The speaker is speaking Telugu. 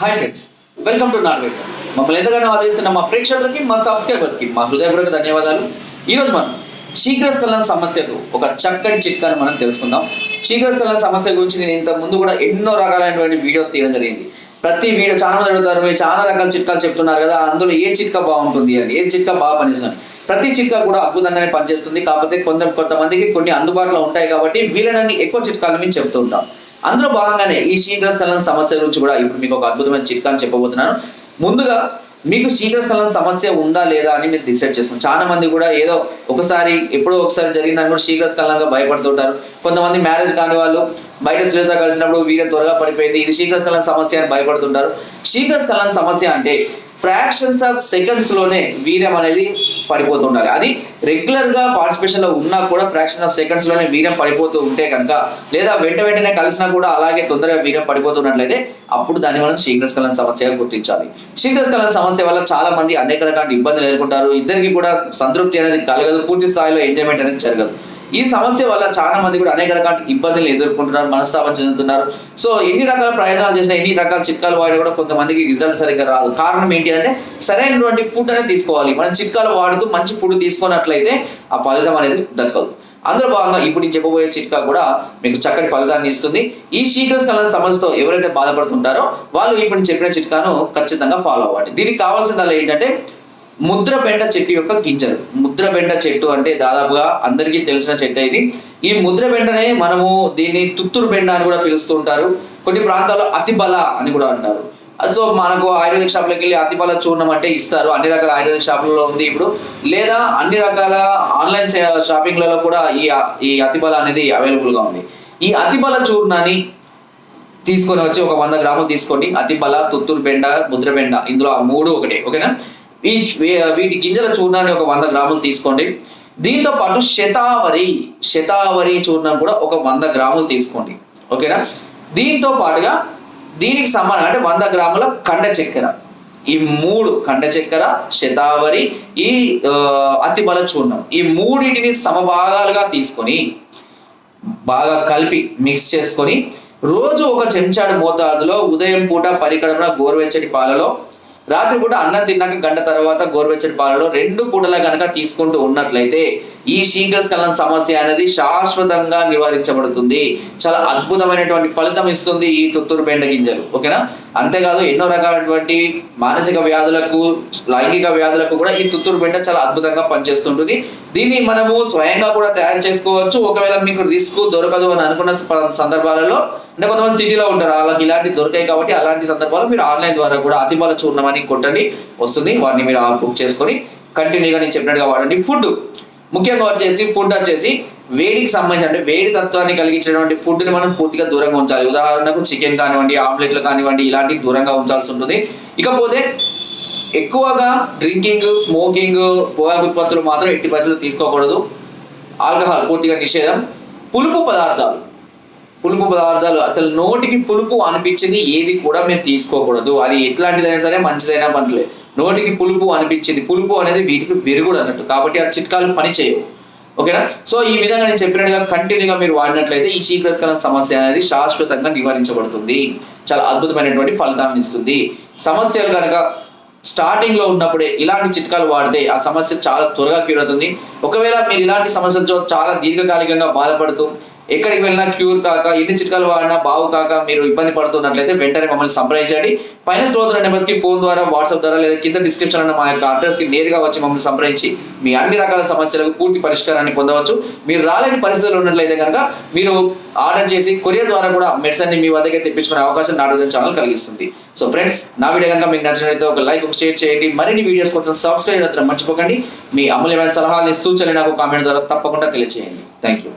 Hi friends welcome to Norway మమ్మల్ని ఎంతగానో ఆదరిస్తున్న మా ప్రేక్షకులకి మా సబ్స్క్రైబర్స్కి మా హృదయపూర్వక ధన్యవాదాలు. ఈరోజు మనం శీఘ్రస్ఖలన సమస్యకు ఒక చక్కటి చిట్కాను మనం తెలుసుకుందాం. శీఘ్రస్ఖలన సమస్య గురించి నేను ఇంత ముందు కూడా ఎన్నో రకాలైనటువంటి వీడియోస్ తీయడం జరిగింది. ప్రతి వీడియో చాలా మంది అడుగుతారు మీరు చాలా రకాల చిట్కాలు చెప్తున్నారు కదా అందులో ఏ చిట్కా బాగుంటుంది అని ఏ చిట్కా బాగా పనిచేస్తుంది ప్రతి చిట్కా కూడా అద్భుతంగానే పనిచేస్తుంది కాకపోతే కొంత కొంతమందికి కొన్ని అందుబాటులో ఉంటాయి కాబట్టి వీలైనన్ని ఎక్కువ చిట్కాలు మేము చెప్తూ ఉంటాం. అందులో భాగంగానే ఈ శీఘ్రస్ఖలన సమస్య గురించి కూడా ఇప్పుడు మీకు ఒక అద్భుతమైన చిట్కాని చెప్పబోతున్నాను. ముందుగా మీకు శీఘ్రస్ఖలన సమస్య ఉందా లేదా అని మీరు డిసైడ్ చేసుకోండి. చాలా మంది కూడా ఏదో ఒకసారి ఎప్పుడో ఒకసారి జరిగిందని కూడా శీఘ్రస్ఖలనంగా భయపడుతుంటారు. కొంతమంది మ్యారేజ్ కాని వాళ్ళు బయట స్త్రీలతో కలిసినప్పుడు వీరే త్వరగా పడిపోయింది. ఇది శీఘ్రస్ఖలన సమస్య అని భయపడుతుంటారు. శీఘ్రస్ఖలన సమస్య అంటే ఫ్రాక్షన్స్ ఆఫ్ సెకండ్స్లోనే వీర్యం అనేది పడిపోతుండాలి. అది రెగ్యులర్గా పార్టిసిపేషన్లో ఉన్నా కూడా ఫ్రాక్షన్ ఆఫ్ సెకండ్స్లోనే వీర్యం పడిపోతూ ఉంటే కనుక లేదా వెంట వెంటనే కలిసినా కూడా అలాగే తొందరగా వీర్యం పడిపోతున్నట్లయితే అప్పుడు దాన్ని మనం శీఘ్రస్కలన సమస్యగా గుర్తించాలి. శీఘ్రస్కలన సమస్య వల్ల చాలా మంది అనేక రకాల ఇబ్బందులు ఎదుర్కొంటారు. ఇద్దరికి కూడా సంతృప్తి అనేది కలగదు. పూర్తి స్థాయిలో ఎంజాయ్మెంట్ అనేది జరగదు. ఈ సమస్య వల్ల చాలా మంది కూడా అనేక రకాల ఇబ్బందులు ఎదుర్కొంటున్నారు మనస్తాపం చెందుతున్నారు. సో ఎన్ని రకాల ప్రయోజనాలు చేసినా ఎన్ని రకాల చిట్కాలు వాడినా కూడా కొంతమందికి రిజల్ట్ సరిగ్గా రాదు. కారణం ఏంటి అంటే సరైనటువంటి ఫుడ్ అనేది తీసుకోవాలి. మనం చిట్కాలు వాడుతూ మంచి ఫుడ్ తీసుకున్నట్లయితే ఆ ఫలితం అనేది దక్కదు. అందులో భాగంగా ఇప్పుడు నేను చెప్పబోయే చిట్కా కూడా మీకు చక్కటి ఫలితాన్ని ఇస్తుంది. ఈ శీఘ్రస్కలన సమస్యతో ఎవరైతే బాధపడుతుంటారో వాళ్ళు ఇప్పుడు చెప్పిన చిట్కాను ఖచ్చితంగా ఫాలో అవ్వండి. దీనికి కావాల్సిందల్లా ఏంటంటే ముద్రబెండ చెట్టు యొక్క గింజలు. ముద్రబెండ చెట్టు అంటే దాదాపుగా అందరికీ తెలిసిన చెట్టు ఇది. ఈ ముద్రబెండనే మనము దీన్ని తుత్తూరు బెండ అని కూడా పిలుస్తూ ఉంటారు. కొన్ని ప్రాంతాల్లో అతిబల అని కూడా అంటారు. సో మనకు ఆయుర్వేదిక్ షాప్లోకి వెళ్ళి అతిబల చూర్ణం అంటే ఇస్తారు. అన్ని రకాల ఆయుర్వేదిక్ షాపులలో ఉంది ఇప్పుడు. లేదా అన్ని రకాల ఆన్లైన్ షాపింగ్లలో కూడా ఈ ఈ అతిబల అనేది అవైలబుల్గా ఉంది. ఈ అతిబల చూర్ణాన్ని తీసుకొని వచ్చి ఒక వంద గ్రాములు తీసుకోండి. అతిబల తుత్తూరు బెండ ముద్రబెండ ఇందులో ఆ మూడు ఒకటే. ఓకేనా? వీటి గింజల చూర్ణాన్ని ఒక వంద గ్రాములు తీసుకోండి. దీంతో పాటు శతావరి శతావరి చూర్ణం కూడా ఒక వంద గ్రాములు తీసుకోండి. ఓకేనా? దీంతో పాటుగా దీనికి సమానం అంటే వంద గ్రాముల కండ చక్కెర. ఈ మూడు కండ చక్కెర శతావరి ఈ ఆ, అతిబల చూర్ణం. ఈ మూడింటిని సమభాగాలుగా తీసుకొని బాగా కలిపి మిక్స్ చేసుకొని రోజు ఒక చెంచాడు మోతాదులో ఉదయం పూట పరికడమున గోరువెచ్చటి పాలలో రాత్రి పూట అన్నం తిన్నాక గంట తర్వాత గోరువెచ్చటి పాలలో రెండు పూటలా కనుక తీసుకుంటూ ఉన్నట్లయితే ఈ శీఘ్రస్ఖలన సమస్య అనేది శాశ్వతంగా నివారించబడుతుంది. చాలా అద్భుతమైనటువంటి ఫలితం ఇస్తుంది ఈ తుత్తూరు బెండ గింజలు. ఓకేనా? అంతేకాదు ఎన్నో రకాలైనటువంటి మానసిక వ్యాధులకు లైంగిక వ్యాధులకు కూడా ఈ తుత్తూరు బెండ చాలా అద్భుతంగా పనిచేస్తుంటుంది. దీన్ని మనము స్వయంగా కూడా తయారు చేసుకోవచ్చు. ఒకవేళ మీకు రిస్క్ దొరకదు అని అనుకున్న సందర్భాలలో అంటే కొంతమంది సిటీలో ఉంటారు వాళ్ళకి ఇలాంటి దొరికాయి కాబట్టి అలాంటి సందర్భాలు మీరు ఆన్లైన్ ద్వారా కూడా అతిబల చూర్ణం అని కొట్టండి. వస్తుంది. వాటిని మీరు బుక్ చేసుకొని కంటిన్యూగా నేను చెప్పినట్టుగా వాడండి. ఫుడ్. ముఖ్యంగా వచ్చేసి ఫుడ్ వచ్చేసి వేడికి సంబంధించి అంటే వేడి తత్వాన్ని కలిగించినటువంటి ఫుడ్ని మనం పూర్తిగా దూరంగా ఉంచాలి. ఉదాహరణకు చికెన్ కానివ్వండి ఆమ్లెట్లు కానివ్వండి ఇలాంటివి దూరంగా ఉంచాల్సి ఉంటుంది. ఇకపోతే ఎక్కువగా డ్రింకింగ్ స్మోకింగ్ పొగాకు ఉత్పత్తులు మాత్రం ఎట్టి పరిస్థితులు తీసుకోకూడదు. ఆల్కహాల్ పూర్తిగా నిషేధం. పులుపు పదార్థాలు. పులుపు పదార్థాలు అసలు నోటికి పులుపు అనిపించింది ఏది కూడా మీరు తీసుకోకూడదు. అది ఎట్లాంటిదైనా సరే మంచిదైనా పనిలే నోటికి పులుపు అనిపించింది. పులుపు అనేది వీటికి విరుగుడు అన్నట్టు. కాబట్టి ఆ చిట్కాలు పని చేయవు. ఓకేనా? సో ఈ విధంగా నేను చెప్పినట్టుగా కంటిన్యూగా మీరు వాడినట్లయితే ఈ శీఘ్రస్కలం సమస్య అనేది శాశ్వతంగా నివారించబడుతుంది. చాలా అద్భుతమైనటువంటి ఫలితాన్ని ఇస్తుంది. సమస్యలు కనుక స్టార్టింగ్లో ఉన్నప్పుడే ఇలాంటి చిట్కాలు వాడితే ఆ సమస్య చాలా త్వరగా క్యూర్ అవుతుంది. ఒకవేళ మీరు ఇలాంటి సమస్యలతో చాలా దీర్ఘకాలికంగా బాధపడుతూ ఎక్కడికి వెళ్ళినా క్యూర్ కాక ఎన్ని చిట్కాలు వాడినా బాగు కాక మీరు ఇబ్బంది పడుతున్నట్లయితే వెంటనే మమ్మల్ని సంప్రదించండి. పైన స్టోర్ నెంబర్స్కి ఫోన్ ద్వారా వాట్సాప్ ద్వారా లేదా కింద డిస్క్రిప్షన్ అన్న మా యొక్క అడ్రస్కి నేరుగా వచ్చి మమ్మల్ని సంప్రదించి మీ అన్ని రకాల సమస్యలకు పూర్తి పరిష్కారాన్ని పొందవచ్చు. మీరు రాలేని పరిస్థితులు ఉన్నట్లయితే కనుక మీరు ఆర్డర్ చేసి కొరియర్ ద్వారా కూడా మెడిసిన్ని మీ వద్దకే తెప్పించుకునే అవకాశం నాటుదని ఛానల్ కలిగిస్తుంది. సో ఫ్రెండ్స్ నా వీడియో కనుక మీకు నచ్చినట్లయితే ఒక లైక్ ఒక షేర్ చేయండి. మరిన్ని వీడియోస్ కోసం సబ్స్క్రైబ్ చేయడం మర్చిపోకండి. మీ అమూల్యమైన సలహాలని సూచనలు నాకు కామెంట్ ద్వారా తప్పకుండా తెలియజేయండి థ్యాంక్ యూ